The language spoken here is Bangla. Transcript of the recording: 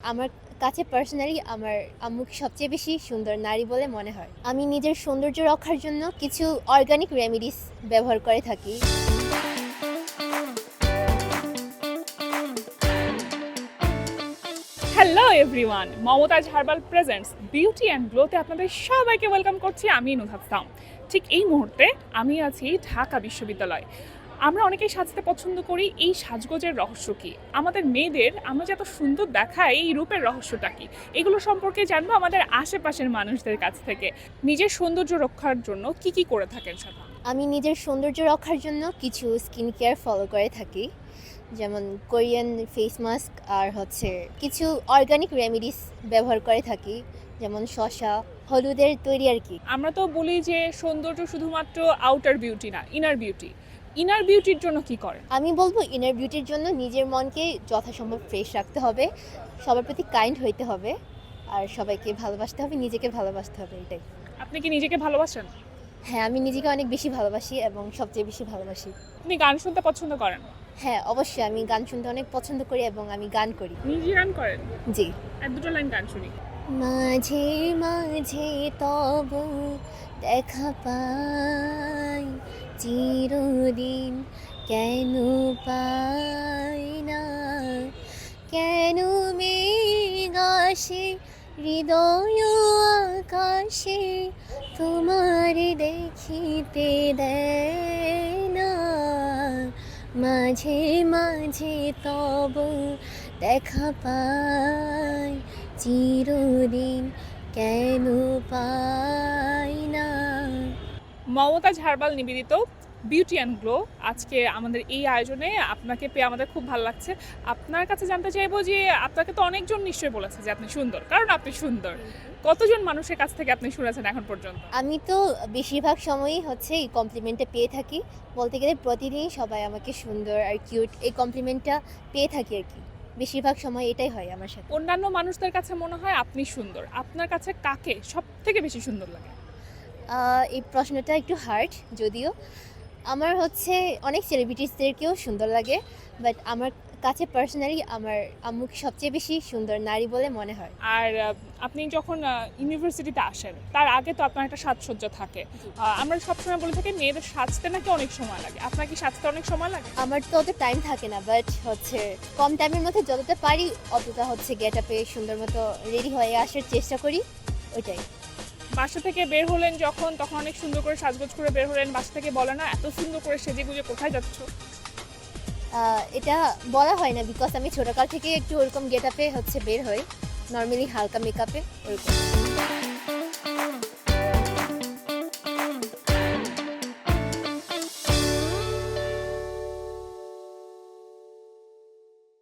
আমার কাছে পার্সোনালি আমার আম্মুকে সবচেয়ে বেশি সুন্দর নারী বলে মনে হয়। আমি নিজের সৌন্দর্য রক্ষার জন্য কিছু অর্গানিক রেমিডিস ব্যবহার করে থাকি। Hello everyone Momtaz herbal presents beauty and গ্লোতে আপনাদের সবাইকে ওয়েলকাম করছি আমি নুহাফতাম ঠিক এই মুহূর্তে আমি আছি ঢাকা বিশ্ববিদ্যালয়। আমরা অনেকেই সাজতে পছন্দ করি, এই সাজগোজের রহস্য কী? আমাদের মেয়েদের আমরা যে এত সুন্দর দেখাই, এই রূপের রহস্যটা কী? এগুলো সম্পর্কে জানব আমাদের আশেপাশের মানুষদের কাছ থেকে। নিজের সৌন্দর্য রক্ষার জন্য কি কি করে থাকেন সাধারণত আমি নিজের সৌন্দর্য রক্ষার জন্য কিছু স্কিন কেয়ার ফলো করে থাকি। যেমন কোরিয়ান ফেস মাস্ক আর হচ্ছে কিছু অর্গানিক রেমেডিস ব্যবহার করে থাকি যেমন শসা হলুদের তৈরি আর কি। আমরা তো বলি যে সৌন্দর্য শুধুমাত্র আউটার বিউটি না ইনার বিউটি ইনার বিউটির জন্য কি করেন? আমি বলব ইনার বিউটির জন্য নিজের মনকে যথাসম্ভব ফ্রেশ রাখতে হবে সবার প্রতি কাইন্ড হইতে হবে আর সবাইকে ভালোবাসতে হবে নিজেকে ভালোবাসতে হবে এটাই। আপনি কি নিজেকে ভালোবাসেন? হ্যাঁ আমি নিজেকে অনেক বেশি ভালোবাসি এবং সবচেয়ে বেশি ভালোবাসি। আপনি গান শুনতে পছন্দ করেন? হ্যাঁ অবশ্যই আমি গান শুনতে অনেক পছন্দ করি এবং আমি গান করি। নিজে গান করেন? জি। এক দুটো লাইন গান শুনি। মাঝে মাঝে তব দেখা পাই চিরদিন কেন পাই না? কেন মেঘাসে হৃদয় আকাশে তোমার দেখিতে দেয় না। মাঝে মাঝে তব দেখা পাই চিরদিন কেন পাই না। মমতা ঝাড়বাল নিবেদিত বিউটি অ্যান্ড গ্লো আজকে আমাদের এই আয়োজনে আপনাকে পেয়ে আমাদের খুব ভালো লাগছে। আপনার কাছে জানতে চাইব যে আপনাকে তো অনেকজন নিশ্চয়ই বলেছে যে আপনি সুন্দর। কারণ আপনি সুন্দর। কতজন মানুষের কাছ থেকে আপনি শুনেছেন এখন পর্যন্ত? আমি তো বেশিরভাগ সময়ই হচ্ছে এই কমপ্লিমেন্টটা পেয়ে থাকি। বলতে গেলে প্রতিদিনই সবাই আমাকে সুন্দর আর কিউট এই কমপ্লিমেন্টটা পেয়ে থাকি আর কি। বেশিরভাগ সময় এটাই হয় আমার সাথে। অন্যান্য মানুষদের কাছে মনে হয় আপনি সুন্দর। আপনার কাছে কাকে সব থেকে বেশি সুন্দর লাগে? এই প্রশ্নটা একটু হার্ড যদিও। আমার হচ্ছে অনেক সেলিব্রিটিসদেরকেও সুন্দর লাগে বাট আমার কাছে পার্সোনালি আমার আম্মুকে সবচেয়ে বেশি সুন্দর নারী বলে মনে হয়? আর আপনি যখন ইউনিভার্সিটিতে আসেন তার আগে তো আপনার একটা সাজসজ্জা থাকে। আমরা সবসময় বলে থাকি মেয়েদের সাজতে নাকি অনেক সময় লাগে। আপনার কি সাজতে অনেক সময় লাগে? আমার তো অত টাইম থাকে না বাট হচ্ছে কম টাইমের মধ্যে যতটা পারি অতটা হচ্ছে গেট আপে সুন্দর মতো রেডি হয়ে আসার চেষ্টা করি ওইটাই। বাসা থেকে বের হলেন যখন, তখন অনেক সুন্দর করে সাজগোজ করে বের হলেন। বাসা থেকে বলে না, এত সুন্দর করে সেজে গুজে কোথায় যাচ্ছ? এটা বলা হয় না বিকজ আমি ছোটকাল থেকে একটু ওরকম গেট আপে হচ্ছে বের হই। নর্মালি হালকা মেকআপে ওরকম।